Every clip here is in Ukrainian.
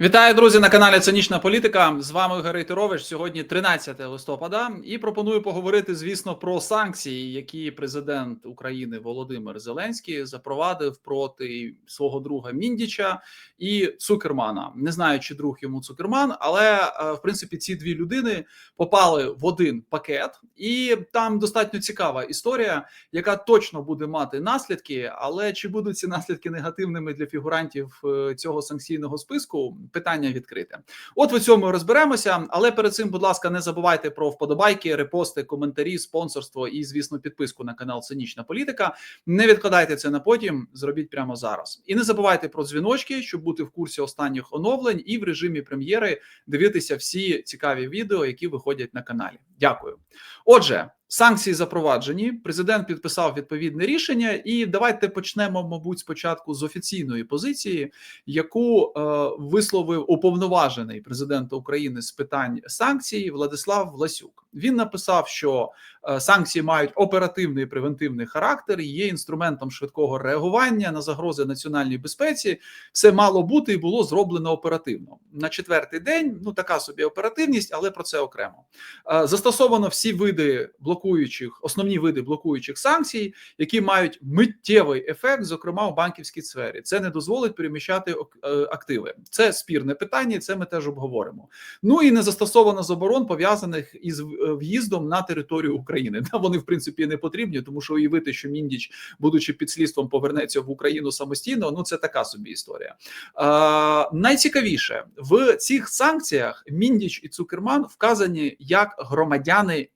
Вітаю, друзі, на каналі Цинічна Політика. З вами Ігор Рейтерович. Сьогодні 13 листопада, і пропоную поговорити, звісно, про санкції, які президент України Володимир Зеленський запровадив проти свого друга Міндіча і Цукермана. Не знаю, чи друг йому Цукерман, але е, в принципі ці дві людини попали в один пакет, і там достатньо цікава історія, яка точно буде мати наслідки. Але чи будуть ці наслідки негативними для фігурантів е, цього санкційного списку? Питання відкрите. От в цьому розберемося. Але перед цим, будь ласка, не забувайте про вподобайки, репости, коментарі, спонсорство і, звісно, підписку на канал Цинічна Політика. Не відкладайте це на потім, зробіть прямо зараз. І не забувайте про дзвіночки, щоб бути в курсі останніх оновлень і в режимі прем'єри дивитися всі цікаві відео, які виходять на каналі. Дякую. Отже. Санкції запроваджені. Президент підписав відповідне рішення, і давайте почнемо, мабуть, спочатку з офіційної позиції, яку е, висловив уповноважений президента України з питань санкцій Владислав Власюк. Він написав, що е, санкції мають оперативний превентивний характер, є інструментом швидкого реагування на загрози національній безпеці. Все мало бути і було зроблено оперативно на четвертий день. Ну така собі оперативність, але про це окремо е, застосовано всі види блокуючих, основні види блокуючих санкцій, які мають миттєвий ефект, зокрема у банківській сфері. Це не дозволить переміщати е, активи. Це спірне питання, і це ми теж обговоримо. Ну і не застосовано заборон пов'язаних із в'їздом на територію України. Вони в принципі не потрібні, тому що уявити, що міндіч, будучи під слідством, повернеться в Україну самостійно. Ну це така собі історія. А, Найцікавіше в цих санкціях міндіч і Цукерман вказані як громадяни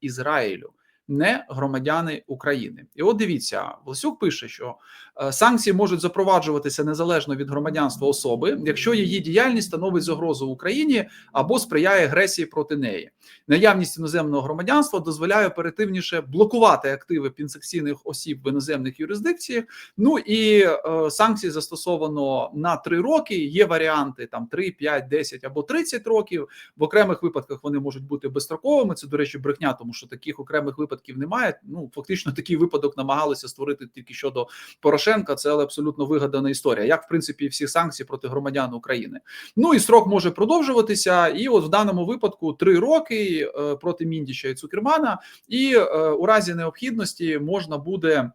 Ізраїлю не громадяни України. І от дивіться, Власюк пише, що е, санкції можуть запроваджуватися незалежно від громадянства особи, якщо її діяльність становить загрозу Україні або сприяє агресії проти неї. Наявність іноземного громадянства дозволяє оперативніше блокувати активи пінсекційних осіб в іноземних юрисдикціях. Ну і е, санкції застосовано на три роки. Є варіанти там 3, 5, 10 або 30 років. В окремих випадках вони можуть бути безстроковими. Це до речі, брехня, тому що таких окремих випадків випадків немає. Ну фактично такий випадок намагалися створити тільки щодо Порошенка. Це але абсолютно вигадана історія, як в принципі всі санкції проти громадян України. Ну і срок може продовжуватися. І от в даному випадку три роки е, проти Міндіча і Цукермана, і е, у разі необхідності можна буде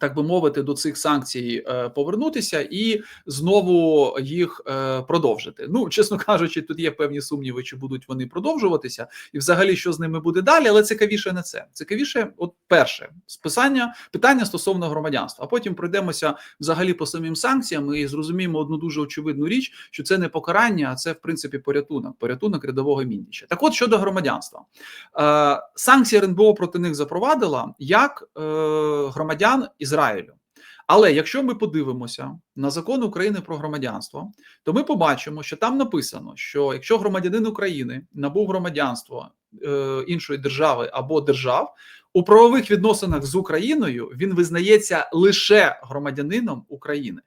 так би мовити, до цих санкцій е, повернутися і знову їх е, продовжити. Ну, чесно кажучи, тут є певні сумніви, чи будуть вони продовжуватися, і взагалі, що з ними буде далі. Але цікавіше не це. Цікавіше, от перше списання питання стосовно громадянства. А потім пройдемося взагалі по самим санкціям і зрозуміємо одну дуже очевидну річ, що це не покарання, а це в принципі порятунок, порятунок рядового міндіча. Так, от щодо громадянства, е, санкції РНБО проти них запровадила як громадян. Ізраїлю. Але якщо ми подивимося на закон України про громадянство, то ми побачимо, що там написано, що якщо громадянин України набув громадянство е, іншої держави або держав у правових відносинах з Україною, він визнається лише громадянином України.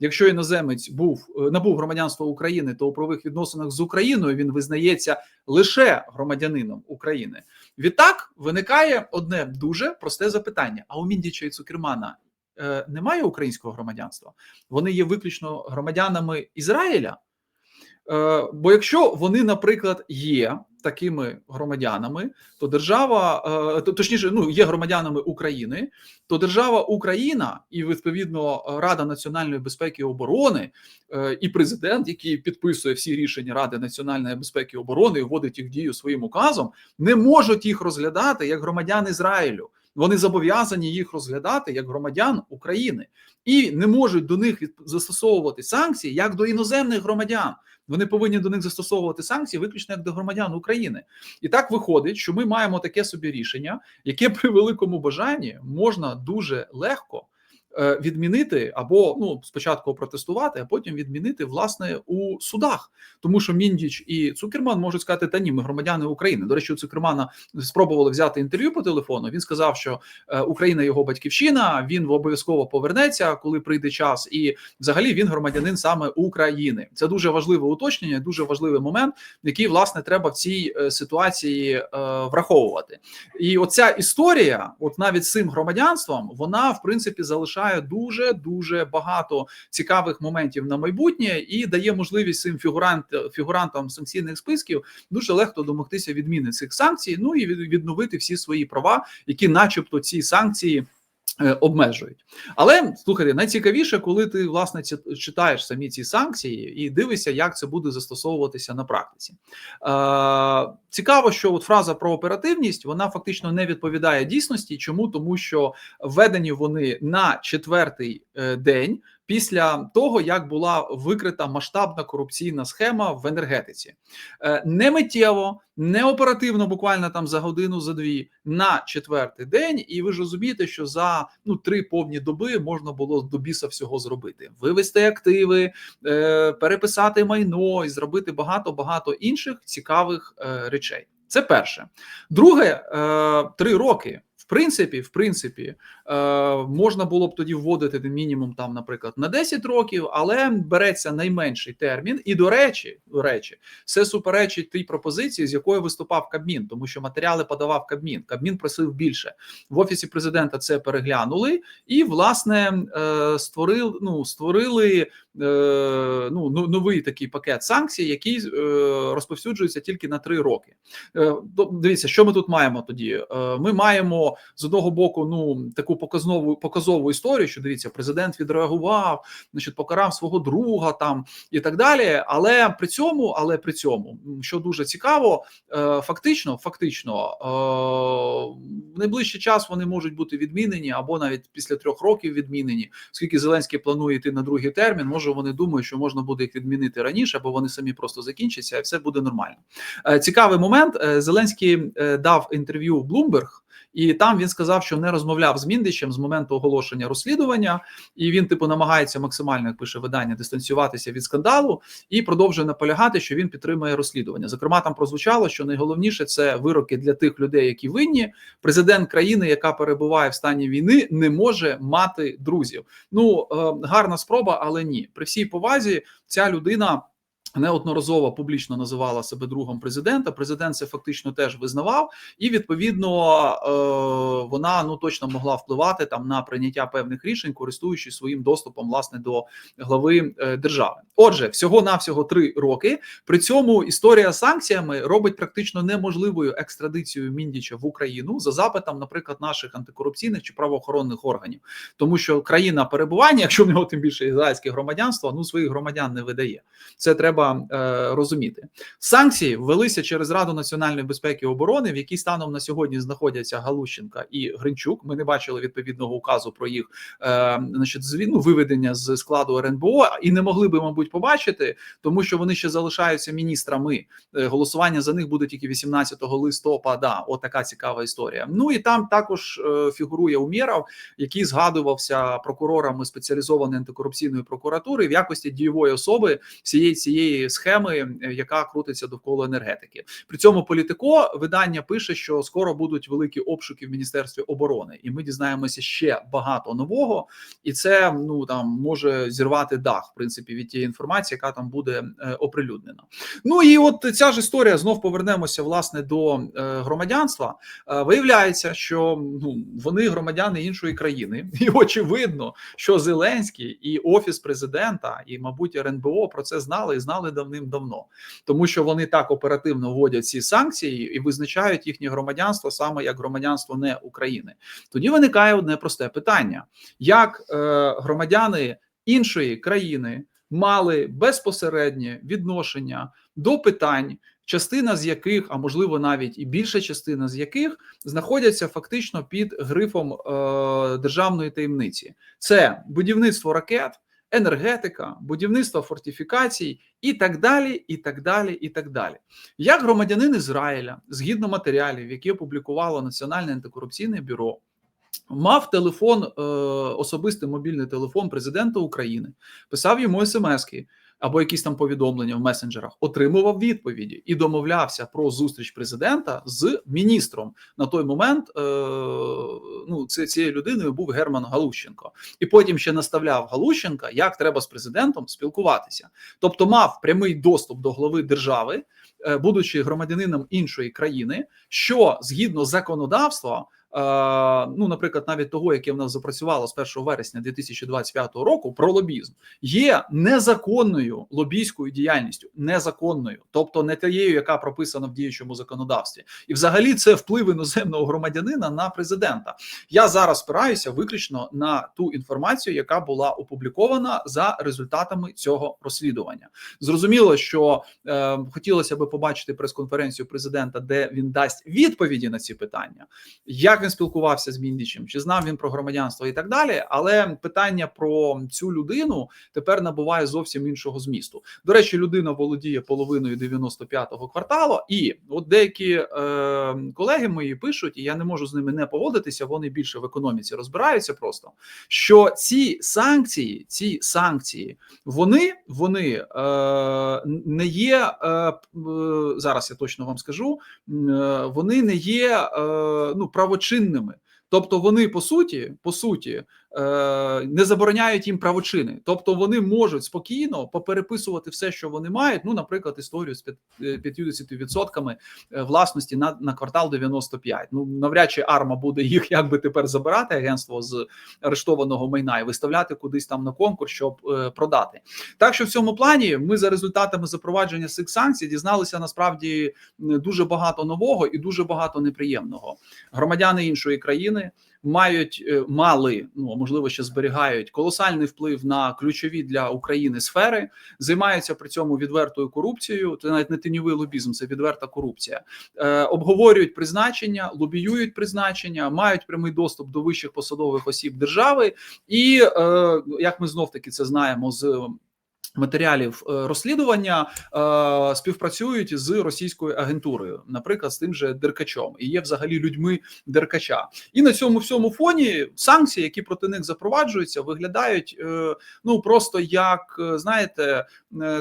Якщо іноземець був е, набув громадянство України, то у правових відносинах з Україною він визнається лише громадянином України. Відтак виникає одне дуже просте запитання: а у Міндіча і Цукермана е, немає українського громадянства? Вони є виключно громадянами Ізраїля. Е, бо якщо вони, наприклад, є такими громадянами, то держава, е, точніше, ну є громадянами України, то держава Україна і відповідно Рада національної безпеки і оборони е, і президент, який підписує всі рішення Ради національної безпеки і оборони і вводить їх в дію своїм указом, не можуть їх розглядати як громадян Ізраїлю. Вони зобов'язані їх розглядати як громадян України і не можуть до них застосовувати санкції як до іноземних громадян. Вони повинні до них застосовувати санкції виключно як до громадян України. І так виходить, що ми маємо таке собі рішення, яке при великому бажанні можна дуже легко. Е, відмінити або ну спочатку протестувати, а потім відмінити власне у судах, тому що Міндіч і Цукерман можуть сказати, та ні, ми громадяни України. До речі, у Цукермана спробували взяти інтерв'ю по телефону. Він сказав, що е, Україна його батьківщина. Він обов'язково повернеться, коли прийде час, і взагалі він громадянин саме України. Це дуже важливе уточнення, дуже важливий момент, який власне треба в цій е, ситуації враховувати. І оця історія, от навіть з цим громадянством, вона в принципі залишає залишає дуже дуже багато цікавих моментів на майбутнє і дає можливість цим фігурант фігурантам санкційних списків дуже легко домогтися відміни цих санкцій. Ну і від- відновити всі свої права, які, начебто, ці санкції. Е, Обмежують, але слухайте, найцікавіше, коли ти власне читаєш самі ці санкції і дивишся, як це буде застосовуватися на практиці. Е, цікаво, що от фраза про оперативність вона фактично не відповідає дійсності. Чому тому, що введені вони на четвертий е, день після того, як була викрита масштабна корупційна схема в енергетиці, Е, не миттєво, не оперативно, буквально там за годину, за дві на четвертий день. І ви ж розумієте, що за ну три повні доби можна було до біса всього зробити: вивести активи, е, переписати майно і зробити багато багато інших цікавих е, речей. Це перше. Друге, три роки. Принципі, в принципі, е, можна було б тоді вводити мінімум там, наприклад, на 10 років, але береться найменший термін. І до речі, до речі, це суперечить тій пропозиції, з якою виступав Кабмін, тому що матеріали подавав Кабмін. Кабмін просив більше в офісі президента. Це переглянули і власне е, створили, ну створили ну ну, новий такий пакет санкцій, який е, розповсюджується тільки на три роки. Е, Дивіться, що ми тут маємо тоді. Е, Ми маємо з одного боку ну таку показнову показову історію, що дивіться, президент відреагував, значить, покарав свого друга там і так далі. Але при цьому, але при цьому, що дуже цікаво, е, фактично, фактично, е, в найближчий час вони можуть бути відмінені або навіть після трьох років відмінені, оскільки Зеленський планує йти на другий термін. Може, вони думають, що можна буде їх відмінити раніше, або вони самі просто закінчаться, і все буде нормально. Е, Цікавий момент. Е, Зеленський е, дав інтерв'ю в Bloomberg, і там він сказав, що не розмовляв з Міндичем з моменту оголошення розслідування, і він, типу, намагається максимально, як пише видання, дистанціюватися від скандалу і продовжує наполягати, що він підтримує розслідування. Зокрема, там прозвучало, що найголовніше це вироки для тих людей, які винні. Президент країни, яка перебуває в стані війни, не може мати друзів. Ну е, гарна спроба, але ні. При всій повазі ця людина. Неодноразово публічно називала себе другом президента. Президент це фактично теж визнавав, і відповідно е, вона ну точно могла впливати там на прийняття певних рішень, користуючись своїм доступом власне до глави е, держави. Отже, всього навсього три роки. При цьому історія з санкціями робить практично неможливою екстрадицію Міндіча в Україну за запитом, наприклад, наших антикорупційних чи правоохоронних органів, тому що країна перебування, якщо в нього тим більше ізраїльське громадянство, ну своїх громадян не видає. Це треба е, розуміти. Санкції ввелися через Раду національної безпеки і оборони, в якій станом на сьогодні знаходяться Галущенка і Гринчук. Ми не бачили відповідного указу про їх е, значить, зві- ну, виведення з складу РНБО, і не могли би, мабуть, побачити, тому що вони ще залишаються міністрами. Е, Голосування за них буде тільки 18 листопада. От така цікава історія. Ну і там також е, фігурує Умєров, який згадувався прокурорами спеціалізованої антикорупційної прокуратури в якості дієвої особи всієї цієї схеми, е, яка крутиться довкола енергетики. При цьому політико видання пише, що скоро будуть великі обшуки в міністерстві оборони, і ми дізнаємося ще багато нового, і це ну там може зірвати дах, в принципі, від тієї інформації, яка там буде е, оприлюднена. Ну і от ця ж історія знов повернемося власне до е, громадянства. Виявляється, що ну вони громадяни іншої країни, і очевидно, що Зеленський і офіс президента, і мабуть РНБО про це знали і знали давним-давно, тому що вони так оперативно вводять ці санкції і визначають їхнє громадянство саме як громадянство не України. Тоді виникає одне просте питання: як е, громадяни іншої країни мали безпосереднє відношення до питань, частина з яких, а можливо навіть і більша частина з яких знаходяться фактично під грифом е, державної таємниці, це будівництво ракет. Енергетика, будівництво фортифікацій і так далі, і так далі, і так далі. Як громадянин Ізраїля, згідно матеріалів, які опублікувало Національне антикорупційне бюро, мав телефон, е, особистий мобільний телефон президента України, писав йому смски або якісь там повідомлення в месенджерах, отримував відповіді і домовлявся про зустріч президента з міністром. На той момент е, ну, цією людиною був Герман Галущенко, і потім ще наставляв Галущенка, як треба з президентом спілкуватися. Тобто мав прямий доступ до глави держави, е, будучи громадянином іншої країни, що згідно законодавства ну, наприклад, навіть того, яке в нас запрацювало з 1 вересня 2025 року, про лобізм, є незаконною лобійською діяльністю, незаконною, тобто не тією, яка прописана в діючому законодавстві, і взагалі це вплив іноземного громадянина на президента. Я зараз спираюся виключно на ту інформацію, яка була опублікована за результатами цього розслідування. Зрозуміло, що е, хотілося би побачити прес-конференцію президента, де він дасть відповіді на ці питання, як він спілкувався з Міндічем, чи знав він про громадянство і так далі. Але питання про цю людину тепер набуває зовсім іншого змісту. До речі, людина володіє половиною 95-го кварталу, і от деякі е, колеги мої пишуть, і я не можу з ними не погодитися. Вони більше в економіці розбираються. Просто що ці санкції, ці санкції, вони вони е, не є е, зараз. Я точно вам скажу, е, вони не є е, ну правочинними. Тобто вони по суті, по суті, Е, не забороняють їм правочини, тобто вони можуть спокійно попереписувати все, що вони мають. Ну, наприклад, історію з 50% е, власності на на квартал 95. Ну навряд чи арма буде їх якби тепер забирати агентство з арештованого майна і виставляти кудись там на конкурс, щоб е, продати. Так що в цьому плані ми за результатами запровадження цих санкцій дізналися насправді дуже багато нового і дуже багато неприємного. Громадяни іншої країни мають е, мали, ну можливо, ще зберігають колосальний вплив на ключові для України сфери, займаються при цьому відвертою корупцією. Це навіть не тіньовий лобізм, це відверта корупція. Е, Обговорюють призначення, лобіюють призначення, мають прямий доступ до вищих посадових осіб держави, і е, як ми знов таки це знаємо з матеріалів е, розслідування е, співпрацюють з російською агентурою, наприклад, з тим же Деркачом, і є взагалі людьми Деркача. І на цьому всьому фоні санкції, які проти них запроваджуються, виглядають е, ну просто як знаєте,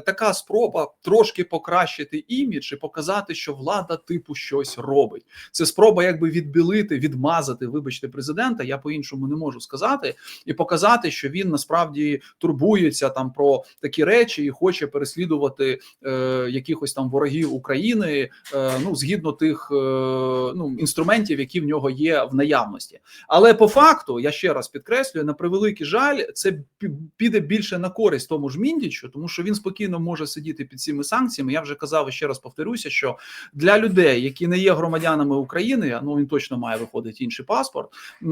така спроба трошки покращити імідж і показати, що влада типу щось робить. Це спроба, якби відбілити, відмазати, вибачте, президента. Я по іншому не можу сказати, і показати, що він насправді турбується там про такі такі речі і хоче переслідувати е, якихось там ворогів України, е, ну згідно тих е, ну інструментів, які в нього є в наявності. Але по факту я ще раз підкреслюю на превеликий жаль, це піде більше на користь тому ж міндічу, тому що він спокійно може сидіти під цими санкціями. Я вже казав і ще раз повторюся, що для людей, які не є громадянами України, ну він точно має виходити інший паспорт.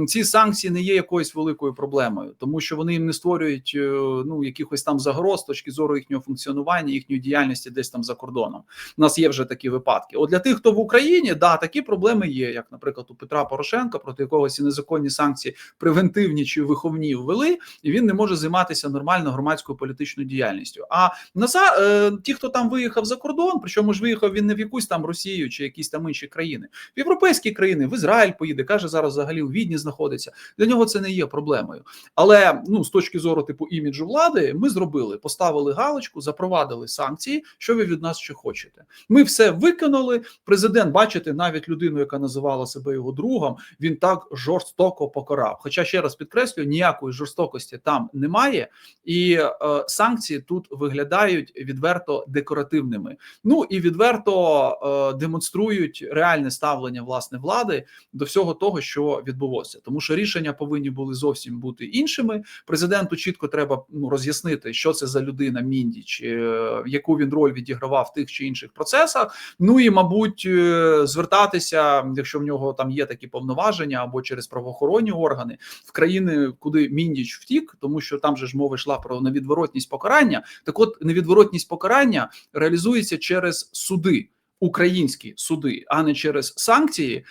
Ці санкції не є якоюсь великою проблемою, тому що вони їм не створюють е, ну якихось там загроз точки зору їхнього функціонування, їхньої діяльності десь там за кордоном. У нас є вже такі випадки. От для тих, хто в Україні, да, такі проблеми є, як, наприклад, у Петра Порошенка, проти якого ці незаконні санкції превентивні чи виховні ввели, і він не може займатися нормально громадською політичною діяльністю. А наза е, ті, хто там виїхав за кордон, причому ж виїхав він не в якусь там Росію чи якісь там інші країни, в європейські країни, в Ізраїль поїде, каже зараз взагалі у Відні знаходиться. Для нього це не є проблемою. Але ну з точки зору типу іміджу влади, ми зробили поставили поставили галочку, запровадили санкції. Що ви від нас ще хочете? Ми все виконали. Президент, бачите, навіть людину, яка називала себе його другом, він так жорстоко покарав. Хоча ще раз підкреслюю, ніякої жорстокості там немає, і е, санкції тут виглядають відверто декоративними. Ну і відверто е, демонструють реальне ставлення власне влади до всього того, що відбулося, тому що рішення повинні були зовсім бути іншими. Президенту чітко треба ну, роз'яснити, що це за людина людина Міндіч, е, яку він роль відігравав в тих чи інших процесах. Ну і мабуть, е, звертатися, якщо в нього там є такі повноваження, або через правоохоронні органи в країни, куди Міндіч втік, тому що там же ж мова йшла про невідворотність покарання. Так, от невідворотність покарання реалізується через суди українські суди, а не через санкції,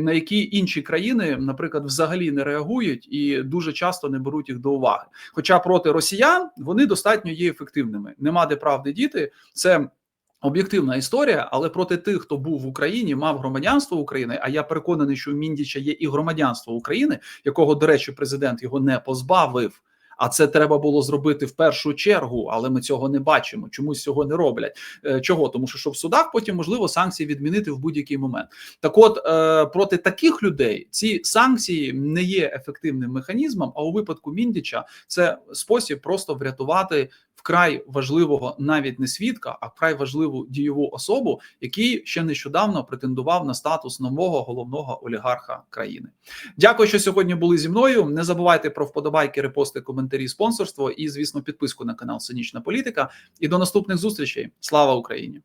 на які інші країни, наприклад, взагалі не реагують і дуже часто не беруть їх до уваги. Хоча проти росіян вони достатньо є ефективними. Нема де правди діти. Це Об'єктивна історія, але проти тих, хто був в Україні, мав громадянство України. А я переконаний, що у Міндіча є і громадянство України, якого, до речі, президент його не позбавив. А це треба було зробити в першу чергу, але ми цього не бачимо. Чомусь цього не роблять. Е, чого тому, що в судах потім можливо санкції відмінити в будь-який момент. Так, от е, проти таких людей ці санкції не є ефективним механізмом. А у випадку міндіча це спосіб просто врятувати вкрай важливого навіть не свідка, а вкрай важливу дієву особу, який ще нещодавно претендував на статус нового головного олігарха країни. Дякую, що сьогодні були зі мною. Не забувайте про вподобайки, репости, коментарі, спонсорство і, звісно, підписку на канал Синічна Політика. І до наступних зустрічей. Слава Україні!